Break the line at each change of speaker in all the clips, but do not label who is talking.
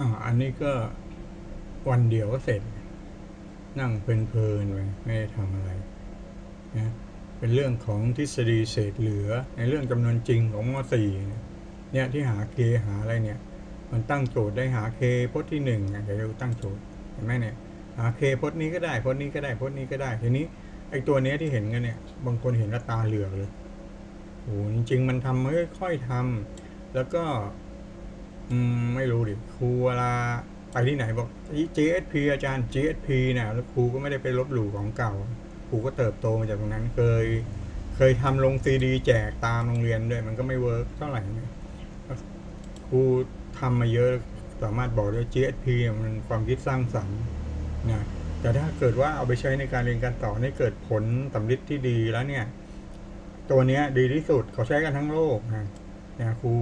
อ่าอันนี้ก็วันเดียวก็เสร็จ นั่งเพลินๆไปไม่ได้ทำอะไรนะเป็นเรื่องของทฤษฎีเศษเหลือ ในเรื่องจำนวนจริงของม .4 เนี่ยเนี่ยที่หาเคหาอะไรเนี่ย มันตั้งโจทย์ได้หาเคพจน์ที่หนึ่งอะเดี๋ยวเราตั้งโจทย์เห็นไหมเนี่ยหาเคพจน์นี้ก็ได้พจน์นี้ก็ได้พจน์นี้ก็ได้ทีนี้ไอตัวเนี้ยที่เห็นกันเนี่ย บางคนเห็นแล้วตาเหลือกเลยโอ้โหจริงๆมันทำไม่ค่อยทำแล้วก็ อืมไม่รู้ดิครูเวลาไปที่ไหนบอก GSP อาจารย์ GSP เนี่ยแล้วครูก็ไม่ได้ไปลบหลู่ของเก่าครูก็เติบโตมาจากตรงนั้นเคย เคยทำลงซีดีแจกตามโรงเรียนด้วย มันก็ไม่เวิร์กเท่าไหร่นะครูทำมาเยอะสามารถบอกได้ GSP มันความคิดสร้างสรรค์นะแต่ถ้าเกิดว่าเอาไปใช้ในการเรียนการสอนให้เกิดผลสำลิดที่ดีแล้วเนี่ย ตัวเนี้ยดีที่สุดเขาใช้กันทั้งโลกนะนะครู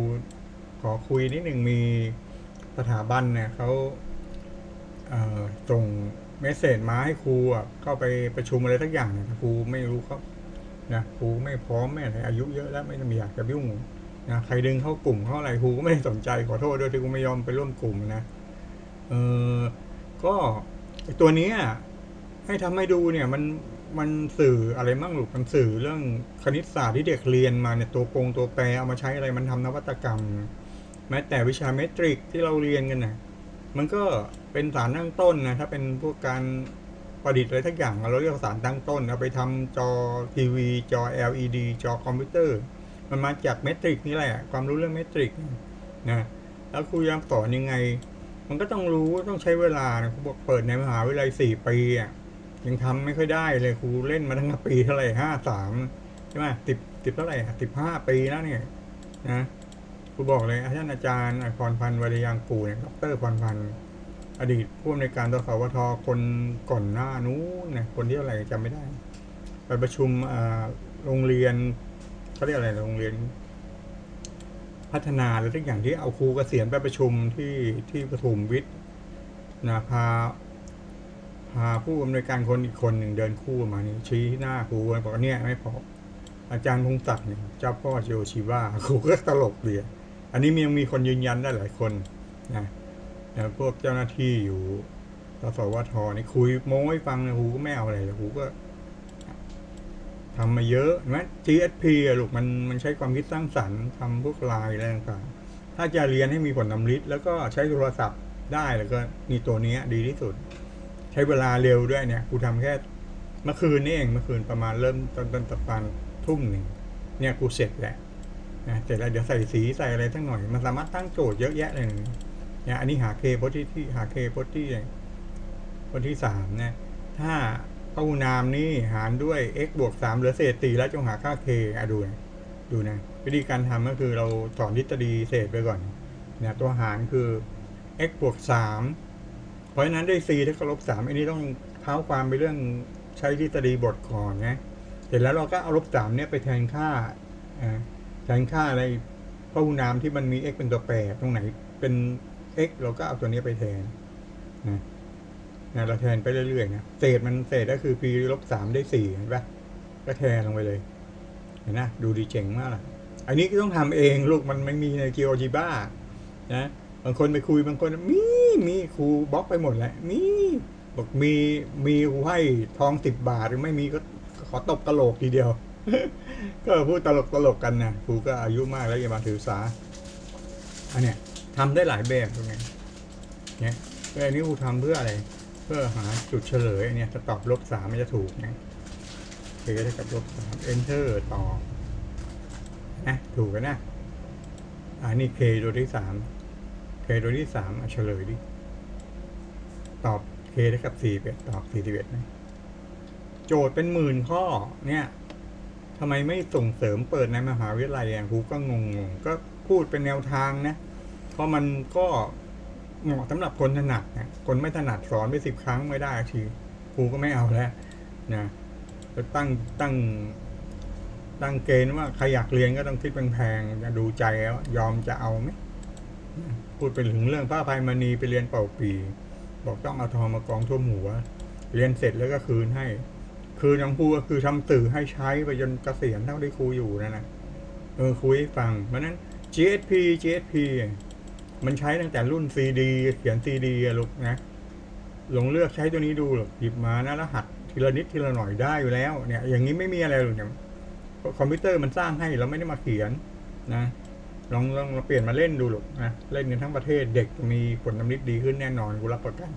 ขอคุยนิดหนึ่งมีสถาบันเนี่ยเขาเส่งเมสเซจมาให้ครูอะเข้าไปประชุมอะไรทักอย่างเนี่ยครูไม่รู้เขานะครูไม่พร้อมไม่อะไรอายุเยอะแล้วไม่อยากจะยุ่งนะใครดึงเข้ากลุ่มเข้าอะไรครูก็ไม่สนใจขอโทษด้วยที่ครูไม่ยอมไปร่วมกลุ่มนะเออก็ตัวนี้ให้ทำให้ดูเนี่ยมันมันสื่ออะไรมั่งลูกมันสื่อเรื่องคณิตศาสตร์ที่เด็กเรียนมาเนี่ยตัวโปรงตัวแปรเอามาใช้อะไรมันทำนวัตกรรม แม้แต่วิชาเมตริกที่เราเรียนกันนะมันก็เป็นสารตั้งต้นนะถ้าเป็นพวกการประดิษฐ์อะไรทักอย่างเราเรียกสารตั้งต้นเอาไปทำจอทีวีจอ LED จอคอมพิวเตอร์ มันมาจากเมตริกนี่แหละความรู้เรื่องเมตริกนะแล้วครูยามสอนยังไง มันก็ต้องรู้ต้องใช้เวลานะครูบอกเปิดในมหาวิทยาลัยสี่ปีอะยังทำไม่ค่อยได้เลยครูเล่นมาทั้งปีเท่าไหร่ห้าสามใช่ไหมสิบสิบเท่าไหร่สิบห้าปีแล้วเนี่ยนะ ครูบอกเลยท่านอาจารย์พรพันธ์วรยางกูเนี่ยดรพรพันธ์อดีตผู้อำนวยการตสวทคนก่อนหน้านู้นนะคนที่เท่าไรจำไม่ได้ ไปประชุมโรงเรียนเขาเรียกอะไรโรงเรียน พัฒนาหรือทุกอย่างที่เอาครูเกษียณไปประชุมที่ที่ปทุมวิทย์นะพาพาผู้อำนวยการคนอีกคนหนึ่งเดินคู่มานี่ชี้หน้าครูบอกว่าเนี่ยไม่พออาจารย์พงศักดิ์เนี่ยเจ้าพ่อโยชิวาครูก็ตลกเดีย อันนี้มียังมีคนยืนยันได้หลายคนนะนะพวกเจ้าหน้าที่อยู่ตสวทนี่คุยโม้ให้ฟังนะครูก็ไม่เอาอะไรเลยครูก็ทำมาเยอะนไหม GSP อะลูกมันมันใช้ความคิดสร้างสรรค์ทำพวกลน์อะไรต่างๆถ้าจะเรียนให้มีผลนำลิดแล้วก็ใช้โทรศัพท์ได้แล้วก็นี่ตัวนี้ดีที่สุด ใช้เวลาเร็วด้วยเนี่ยกูทำแค่เมื่อคืนนี่เองเมื่อคืนประมาณเริ่มตอนตอนตะปานทุ่มหนึ่งเนี่ยกูเสร็จแหล้ว นะเสร็จแล้วเดี๋ยวใส่สีใส่อะไรทั้งหน่อย มันสามารถตั้งโจทย์เยอะแยะเลยนะเนี่ยอันนี้หาเคพจน์ที่ที่หาเคพจน์ที่โพจน์ที่สามนี่ยถ้าตู้นามนี่หารด้วย x บวกสามเหลือเศษสี่แล้วจงหาค่า k อะดูนะดูนะวิธีการทำก็คือเราสอนทฤษฎีเศษไปก่อนเนี่ยตัวหารคือ x บวกสามเพราะฉะนั้นได้ c ถ้ากับลบสามอันนี้ต้องเท้าความไปเรื่องใช้ทฤษฎีบทก่อนนะเสร็จแล้วเราก็เอาลบสามเนี่ยไปแทนค่าอ่า แทนค่าอะไรพหุนามที่มันมี x เป็นตัวแปรตรงไหนเป็น x เราก็เอาตัวนี้ไปแทนนะนะเราแทนไปเรื่อยๆนะเศษมันเศษก็คือ p ลบสามได้สี่เห็นปะก็แทนลงไปเลย เห็นนะดูดีเจ๋งมากล่ะอันนี้ก็ต้องทำเองลูกมันไม่มีใน GeoGebra นะบางคนไปคุยบางคนมีมีครูบล็อกไปหมดแล้วมีบอกมีมีครูให้ทองสิบบาทหรือไม่มีก็ขอตบกระโหลกทีเดียว ก็พูดตลกตลกๆกันนะครูก็อายุมากแล้วอย่ามาถือสาอันเนี้ยทำได้หลายแบบตรงนี้เนี่ยแล้วอันนี้ครูทำเพื่ออะไร เพื่อหาจุดเฉลยเนี่ยจะตอบลบสามมันจะถูกนะเคเท่ากับลบสาม enter ต่อนะถูกกันนะอันนี้ k ตัวที่สาม k ตัวที่สามเฉลยดิตอบ k เท่ากับสี่เป็ดตอบสี่สิบเอ็ดนะโจทย์เป็นหมื่นข้อเนี่ย ทำไมไม่ส่งเสริมเปิดในมหาวิทยาลัยอะครูก็งงๆก็พูดเป็นแนวทางนะ เพราะมันก็เหมาะสำหรับคนถนัดนะคนไม่ถนัดสอนไปสิบครั้งไม่ได้ทีครูก็ไม่เอาแล้วนะจะตั้งตั้งตั้งเกณฑ์ว่าใครอยากเรียนก็ต้องคิดแพงๆจะดูใจแล้วยอมจะเอาไหมพูดไปถึงเรื่องพระภัยมณีไปเรียนเป่าปี บอกต้องเอาทองมากองท่วมหัว เรียนเสร็จแล้วก็คืนให้ คืนของครูก็คือทำสื่อให้ใช้ไปจนเกษียณเท่าที่ครูอยู่นั่นนะเออคุยให้ฟังเพราะนั้น GSP GSP มันใช้ตั้งแต่รุ่นซีดีเขียนซีดีลูกนะลองเลือกใช้ตัวนี้ดูหรอกหยิบมานะแล้วหัดทีละนิดทีละหน่อยได้อยู่แล้วเนี่ย อย่างนี้ไม่มีอะไรหรอกเนี่ยคอมพิวเตอร์มันสร้างให้เราไม่ได้มาเขียนนะลองลองเปลี่ยนมาเล่นดูหรอกนะเล่นกันทั้งประเทศเด็กมีผลน้ำลิดดีขึ้นแน่นอนกูรับประกัน